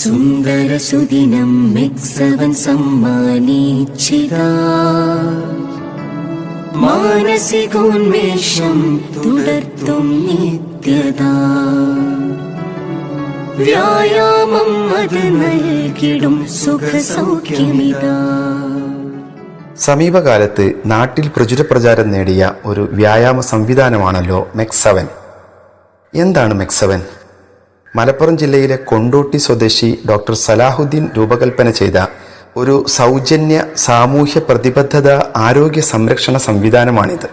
സുന്ദരസുദിനം മിക്സവൻ സമ്മാനിച്ചിത. മാനസികോന്മേഷം തുടർത്തും നിത്യത. വ്യായാമം അത് നൽകിടും സുഖസൗഖ്യമിതാ. സമീപകാലത്ത് നാട്ടിൽ പ്രചുര പ്രചാരം നേടിയ ഒരു വ്യായാമ സംവിധാനമാണല്ലോ മെക്സവൻ. എന്താണ് മെക്സവൻ? മലപ്പുറം ജില്ലയിലെ കൊണ്ടോട്ടി സ്വദേശി ഡോക്ടർ സലാഹുദ്ദീൻ രൂപകൽപ്പന ചെയ്ത ഒരു സൗജന്യ സാമൂഹ്യ പ്രതിബദ്ധത ആരോഗ്യ സംരക്ഷണ സംവിധാനമാണിത്.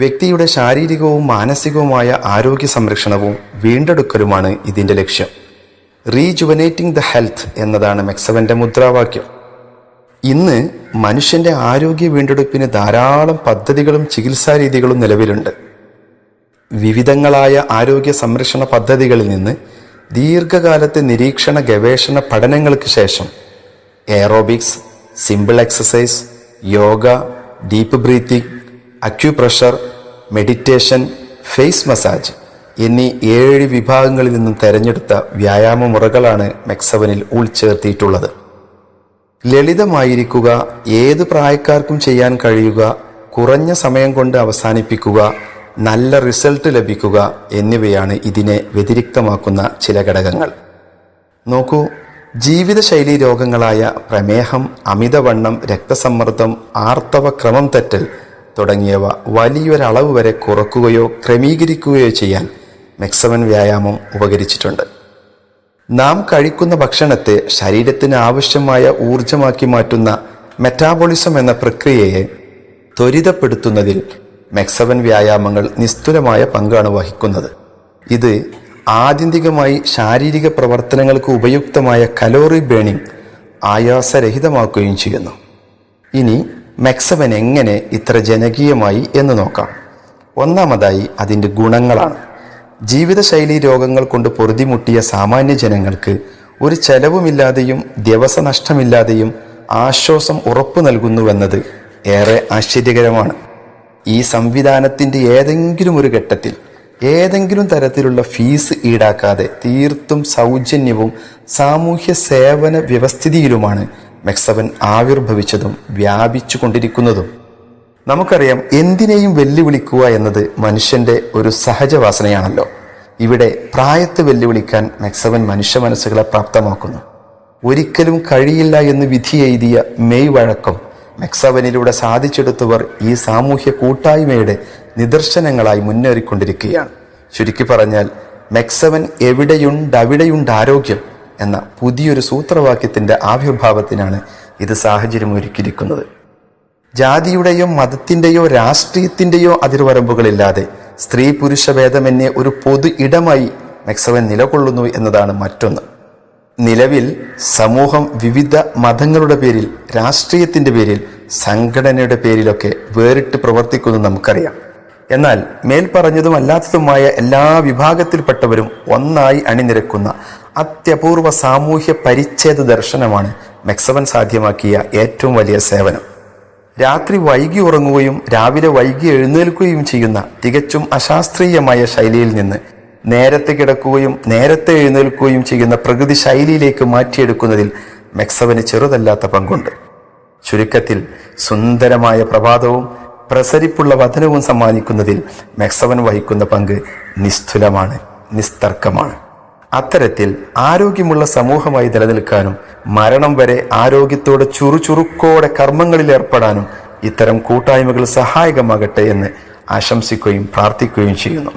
വ്യക്തിയുടെ ശാരീരികവും മാനസികവുമായ ആരോഗ്യ സംരക്ഷണവും വീണ്ടെടുക്കലുമാണ് ഇതിന്റെ ലക്ഷ്യം. റീജുവനേറ്റിംഗ് ദ ഹെൽത്ത് എന്നതാണ് മെക്സവന്റെ മുദ്രാവാക്യം. ഇന്ന് മനുഷ്യന്റെ ആരോഗ്യ വീണ്ടെടുപ്പിന് ധാരാളം പദ്ധതികളും ചികിത്സാ രീതികളും നിലവിലുണ്ട്. വിവിധങ്ങളായ ആരോഗ്യ സംരക്ഷണ പദ്ധതികളിൽ നിന്ന് ദീർഘകാലത്തെ നിരീക്ഷണ ഗവേഷണ പഠനങ്ങൾക്ക് ശേഷം aerobics simple exercise yoga deep breathing acupressure meditation face massage എന്നീ ഏഴ് വിഭാഗങ്ങളിൽ നിന്നും തെരഞ്ഞെടുത്ത വ്യായാമ മുറകളാണ് മെക്സവനിൽ ഉൾച്ചേർത്തിയിട്ടുള്ളത്. ലളിതമായിരിക്കുക ഏത് പ്രായക്കാർക്കും ചെയ്യാൻ കഴിയുക കുറഞ്ഞ സമയം കൊണ്ട് അവസാനിപ്പിക്കുക നല്ല റിസൾട്ട് ലഭിക്കുക എന്നിവയാണ് ഇതിനെ വ്യതിരിക്തമാക്കുന്ന ചില ഘടകങ്ങൾ. നോക്കൂ ജീവിതശൈലി രോഗങ്ങളായ പ്രമേഹം അമിതവണ്ണം രക്തസമ്മർദ്ദം ആർത്തവ ക്രമം തെറ്റൽ തുടങ്ങിയവ വലിയൊരളവ് വരെ കുറക്കുകയോ ക്രമീകരിക്കുകയോ ചെയ്യാൻ മെക്സവൻ വ്യായാമം ഉപകരിച്ചിട്ടുണ്ട്. നാം കഴിക്കുന്ന ഭക്ഷണത്തെ ശരീരത്തിന് ആവശ്യമായ ഊർജമാക്കി മാറ്റുന്ന മെറ്റാബോളിസം എന്ന പ്രക്രിയയെ ത്വരിതപ്പെടുത്തുന്നതിൽ മെക്സവൻ വ്യായാമങ്ങൾ നിസ്തുലമായ പങ്കാണ് വഹിക്കുന്നത്. ഇത് ആത്യന്തികമായി ശാരീരിക പ്രവർത്തനങ്ങൾക്ക് ഉപയുക്തമായ കലോറി ബേണിംഗ് ആയാസരഹിതമാക്കുകയും ചെയ്യുന്നു. ഇനി മെക്സവൻ എങ്ങനെ ഇത്ര ജനകീയമായി എന്ന് നോക്കാം. ഒന്നാമതായി അതിന്റെ ഗുണങ്ങളാണ്. ജീവിതശൈലി രോഗങ്ങൾ കൊണ്ട് പൊറുതിമുട്ടിയ സാമാന്യ ജനങ്ങൾക്ക് ഒരു ചെലവുമില്ലാതെയും ദിവസനഷ്ടമില്ലാതെയും ആശ്വാസം ഉറപ്പു നൽകുന്നുവെന്നത് ഏറെ ആശ്ചര്യകരമാണ്. ഈ സംവിധാനത്തിന്റെ ഏതെങ്കിലും ഒരു ഘട്ടത്തിൽ ഏതെങ്കിലും തരത്തിലുള്ള ഫീസ് ഈടാക്കാതെ തീർത്തും സൗജന്യവും സാമൂഹ്യ സേവന വ്യവസ്ഥിതിയിലുമാണ് മെക്സവൻ ആവിർഭവിച്ചതും വ്യാപിച്ചു കൊണ്ടിരിക്കുന്നതും നമുക്കറിയാം എന്തിനേയും വെല്ലുവിളിക്കുക എന്നത് മനുഷ്യന്റെ ഒരു സഹജവാസനയാണല്ലോ. ഇവിടെ പ്രായത്തെ വെല്ലുവിളിക്കാൻ മെക്സവൻ മനുഷ്യ മനസ്സുകളെ പ്രാപ്തമാക്കുന്നു. ഒരിക്കലും കഴിയില്ല എന്ന് വിധി എഴുതിയ മെയ് വഴക്കം മെക്സവനിലൂടെ സാധിച്ചെടുത്തവർ ഈ സാമൂഹ്യ കൂട്ടായ്മയുടെ നിദർശനങ്ങളായി മുന്നേറിക്കൊണ്ടിരിക്കുകയാണ്. ചുരുക്കി പറഞ്ഞാൽ മെക്സവൻ എവിടെയുണ്ട് അവിടെയുണ്ട് ആരോഗ്യം എന്ന പുതിയൊരു സൂത്രവാക്യത്തിന്റെ ആവിർഭാവത്തിനാണ് ഇത് സാഹചര്യം ഒരുക്കിയിരിക്കുന്നത്. ജാതിയുടെയോ മതത്തിന്റെയോ രാഷ്ട്രീയത്തിന്റെയോ അതിർവരമ്പുകളില്ലാതെ സ്ത്രീ പുരുഷ ഭേദമെന്നെ ഒരു പൊതു ഇടമായി മെക്സവൻ നിലകൊള്ളുന്നു എന്നതാണ് മറ്റൊന്ന്. നിലവിൽ സമൂഹം വിവിധ മതങ്ങളുടെ പേരിൽ രാഷ്ട്രീയത്തിന്റെ പേരിൽ സംഘടനയുടെ പേരിലൊക്കെ വേറിട്ട് പ്രവർത്തിക്കുന്നു നമുക്കറിയാം. എന്നാൽ മേൽപ്പറഞ്ഞതും അല്ലാത്തതുമായ എല്ലാ വിഭാഗത്തിൽപ്പെട്ടവരും ഒന്നായി അണിനിരക്കുന്ന അത്യപൂർവ സാമൂഹ്യ പരിച്ഛേദ ദർശനമാണ് മെക്സവൻ സാധ്യമാക്കിയ ഏറ്റവും വലിയ സേവനം. രാത്രി വൈകി ഉറങ്ങുകയും രാവിലെ വൈകി എഴുന്നേൽക്കുകയും ചെയ്യുന്ന തികച്ചും അശാസ്ത്രീയമായ ശൈലിയിൽ നിന്ന് നേരത്തെ കിടക്കുകയും നേരത്തെ എഴുന്നേൽക്കുകയും ചെയ്യുന്ന പ്രകൃതി ശൈലിയിലേക്ക് മാറ്റിയെടുക്കുന്നതിൽ മെക്സവന് ചെറുതല്ലാത്ത പങ്കുണ്ട്. ചുരുക്കത്തിൽ സുന്ദരമായ പ്രഭാതവും പ്രസരിപ്പുള്ള വചനവും സമ്മാനിക്കുന്നതിൽ മെക്സവൻ വഹിക്കുന്ന പങ്ക് നിസ്തുലമാണ് നിസ്തർക്കമാണ്. അത്തരത്തിൽ ആരോഗ്യമുള്ള സമൂഹമായി നിലനിൽക്കാനും മരണം വരെ ആരോഗ്യത്തോടെ ചുറുചുറുക്കോടെ കർമ്മങ്ങളിൽ ഏർപ്പെടാനും ഇത്തരം കൂട്ടായ്മകൾ സഹായകമാകട്ടെ എന്ന് ആശംസിക്കുകയും പ്രാർത്ഥിക്കുകയും ചെയ്യുന്നു.